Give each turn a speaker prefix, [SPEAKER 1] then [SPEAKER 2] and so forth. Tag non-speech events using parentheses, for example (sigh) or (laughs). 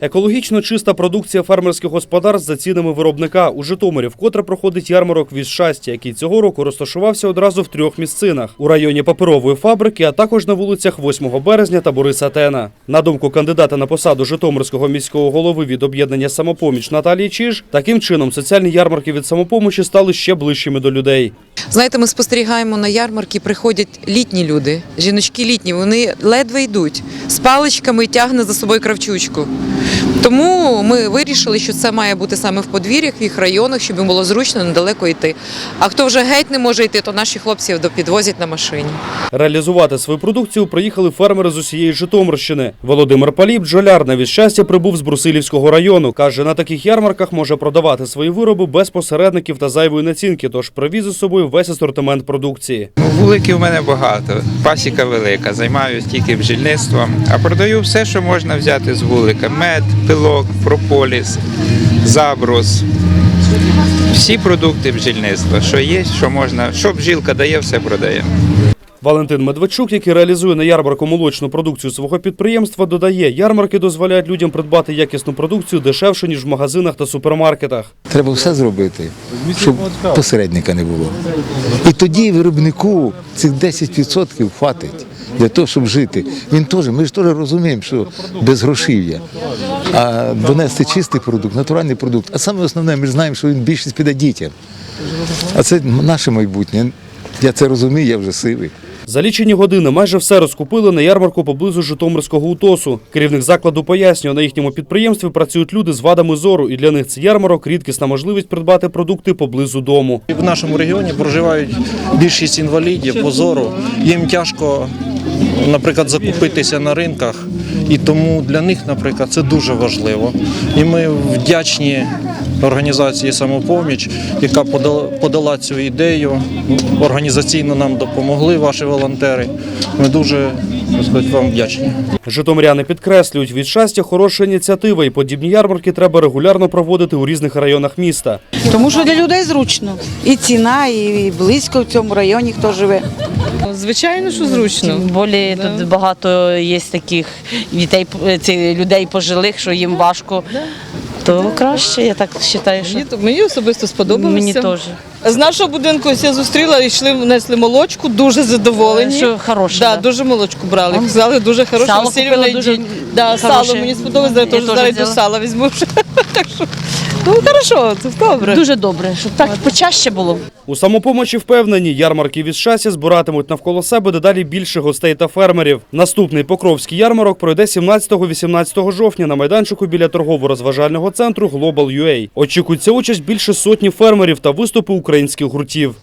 [SPEAKER 1] Екологічно чиста продукція фермерських господарств за цінами виробника. У Житомирі вкотре проходить ярмарок від щастя, який цього року розташувався одразу в трьох місцинах у районі паперової фабрики, а також на вулицях 8 березня та Бориса Тена. На думку кандидата на посаду Житомирського міського голови від об'єднання самопоміч Наталії Чиж, таким чином соціальні ярмарки від самопомочі стали ще ближчими до людей.
[SPEAKER 2] Знаєте, ми спостерігаємо на ярмарки, приходять літні люди, жіночки літні, вони ледве йдуть з паличками і тягне за собою кравчучку. Тому ми вирішили, що це має бути саме в подвір'ях, в їх районах, щоб їм було зручно недалеко йти. А хто вже геть не може йти, то наші хлопці підвозять на машині.
[SPEAKER 1] Реалізувати свою продукцію приїхали фермери з усієї Житомирщини. Володимир Палій, бджоляр на від щастя, прибув з Брусилівського району. Каже, на таких ярмарках може продавати свої вироби без посередників та зайвої націнки, тож привіз із собою весь асортимент продукції.
[SPEAKER 3] Ну, Вуликів у мене багато, пасіка велика, займаюся тільки бджільництвом, а продаю все, що можна взяти з вулика: мед, пилок, прополіс, забрус. Всі продукти бджільництва, що є, що можна, що бджілка дає, все продає.
[SPEAKER 1] Валентин Медведчук, який реалізує на ярмарку молочну продукцію свого підприємства, додає, ярмарки дозволяють людям придбати якісну продукцію дешевше ніж в магазинах та супермаркетах.
[SPEAKER 4] Треба все зробити, щоб посередника не було. І тоді виробнику цих 10% хватить для того, щоб жити. Він теж, ми ж теж розуміємо, що без грошів'я. А донести чистий продукт, натуральний продукт. А саме основне, ми ж знаємо, що він більшість піде дітям. А це наше майбутнє. Я це розумію, я вже сивий.
[SPEAKER 1] За лічені години майже все розкупили на ярмарку поблизу Житомирського УТОСу. Керівник закладу пояснює, на їхньому підприємстві працюють люди з вадами зору, і для них це ярмарок рідкісна можливість придбати продукти поблизу дому.
[SPEAKER 5] В нашому регіоні проживають більшість інвалідів по зору. Їм тяжко, наприклад, закупитися на ринках, і тому для них, наприклад, це дуже важливо. І ми вдячні організації самопоміч, яка подала, цю ідею. Організаційно нам допомогли ваші волонтери. Ми дуже сказати, вам вдячні.
[SPEAKER 1] Житомиряни підкреслюють, від щастя хороша ініціатива, і подібні ярмарки треба регулярно проводити у різних районах міста.
[SPEAKER 6] Тому що для людей зручно. І ціна, і близько в цьому районі хто живе.
[SPEAKER 7] Звичайно, що зручно.
[SPEAKER 8] Тим більше тут багато є таких дітей, ці людей пожилих, що їм важко. То краще, я так вважаю, що
[SPEAKER 7] Мені, мені особисто сподобалося.
[SPEAKER 8] мені теж.
[SPEAKER 7] З нашого будинку я зустріла, йшли, внесли молочку, дуже задоволені.
[SPEAKER 8] Що хороше,
[SPEAKER 7] Да,
[SPEAKER 8] да.
[SPEAKER 7] дуже молочку брали. Сказали, дуже хороше.
[SPEAKER 8] Сало купила дуже
[SPEAKER 7] да, сало мені сподобалось, я теж зараз сало візьму. (laughs) так що, ну хорошо, це добре.
[SPEAKER 8] Дуже добре, щоб так почаще було.
[SPEAKER 1] У самопомочі впевнені, ярмарки від шасі збиратимуть навколо себе дедалі більше гостей та фермерів. Наступний Покровський ярмарок пройде 17-18 жовтня на майданчику біля торгово-розважального центру Global UA. Очікується участь більше сотні фермерів та виступи українських гуртів.